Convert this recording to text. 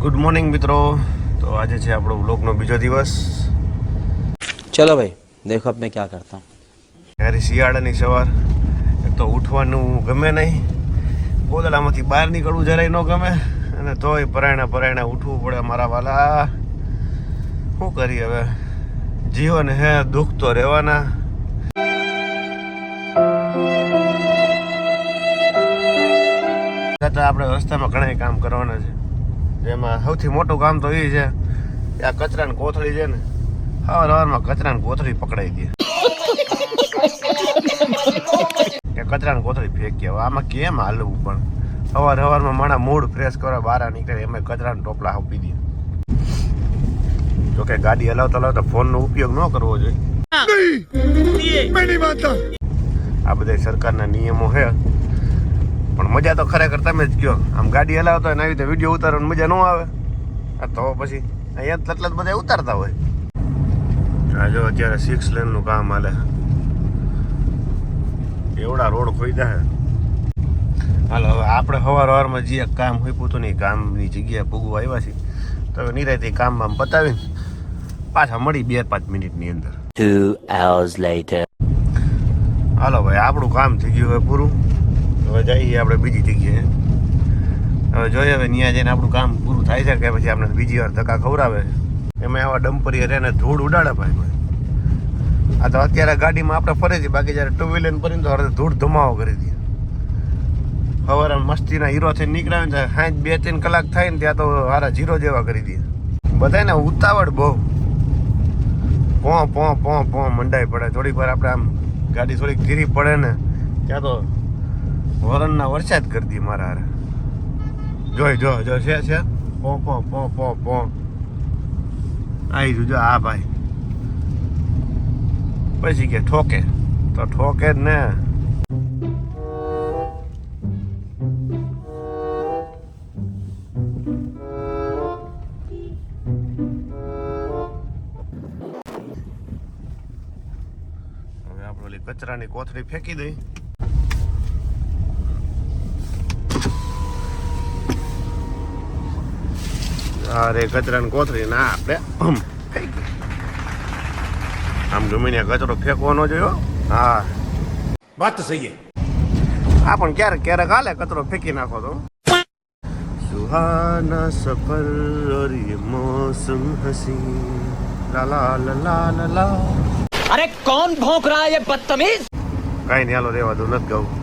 Good morning મિત્રો. તો આજે છે આપણો વ્લોગનો બીજો દિવસ. ચલો ભાઈ દેખો અબ મેં ક્યાં કરતા. ત્યારે શિયાળાની સવાર. એક તો ઉઠવાનું ગમે નહીં. ગોદડામાંથી બહાર નીકળવું જરાય ન ગમે. અને તોય પરાયણા પરાયણા ઉઠવું પડે મારા વાલા. શું કરીએ હવે? જીવન હે દુઃખ તો રહેવાના. આપણે રસ્તામાં ઘણા કામ કરવાના છે. જેમાં સૌથી મોટું કામ તો એ છે. કે આ કચરાની કોથળી છે ને હવાર હવારમાં કચરાની કોથળી પકડાઈ દે કે કચરાની કોથળી ફેંકી હવે આમાં કેમ હાલવું પણ? અવાર સવારમાં મારા મૂડ ફ્રેશ કરવા બહાર નીકળે એમાં કચરાના ટોપલા આપી દે. જોકે ગાડી હલાવતા હલાવતા ફોનનો ઉપયોગ ન કરવો જોઈએ. આ બધા સરકારના નિયમો છે. પણ મજા તો ખરેખર તમે જ કયો આમ ગાડી હલાવતા હોય ને આવી રીતે વીડિયો ઉતારવાની મજા ન આવે. આ તો પછી અહીંયા તટલા જ બધા ઉતારતા હોય. આ જો અત્યારે સિક્સ લેનનું કામ હાલે. એવડા રોડ ખોઈદા હે હાલો હવે આપણે સવાર સવારમાં જે કામ હોય પૂતું નહીં કામની જગ્યાએ પૂગવા આવ્યા છીએ. તો હવે નિરાયતે કામ બામ પતાવીને પાછા મળી બે પાંચ મિનિટની અંદર. હાલો ભાઈ આપણું કામ થઈ ગયું હવે પૂરું. હવે જઈએ આપણે બીજી જગ્યાએ. હવે જોઈએ હવે ત્યાં જઈને આપણું કામ પૂરું થાય છે કે પછી આપણે બીજી વાર ધક્કા ખવડાવે. એમાં આવા ડમ્પરી રહે ધૂળ ઉડાડે ભાઈ ભાઈ આ તો અત્યારે ગાડીમાં આપણે ફરે છે બાકી જ્યારે ટુ વ્હીલર ફરીને તો હવે ધૂળ ધમાવો કરી દે. સવારે મસ્તીના હીરો થઈને નીકળ્યા ને સાંજ બે ત્રણ કલાક થાય ને ત્યાં તો હારા જીરો જેવા કરી દે. બધાને ઉતાવળ બહુ. પોં પોં પોં પોં મંડાઈ પડે. થોડીક વાર આપણે આમ ગાડી થોડીક ધીરી પડે ને, ત્યાં તો વરણના વરસાદ કરી દી મારા હારે. જોઈ, જો જો, છે છે. પો પો પો પો પો. આવી જો આ ભાઈ. પછી કે ઠોકે. તો ઠોકે જ ને. કચરાની કોથળી ફેંકી દઈ. અરે કચરાને કોથરીને ના આપણે આમ ગમીને કચરો ફેંકવાનો જોયો હા. વાત સહી આ પણ ક્યારેક ક્યારેક હાલે કચરો ફેંકી નાખો તો. સુહાના સફર ઓર યે મોસમ હસી. લા લા લા લા અરે કોણ ભોંક રહા હે યે બદતમીઝ? કઈ નહીં હાલો રેવા દો નથી ગાવું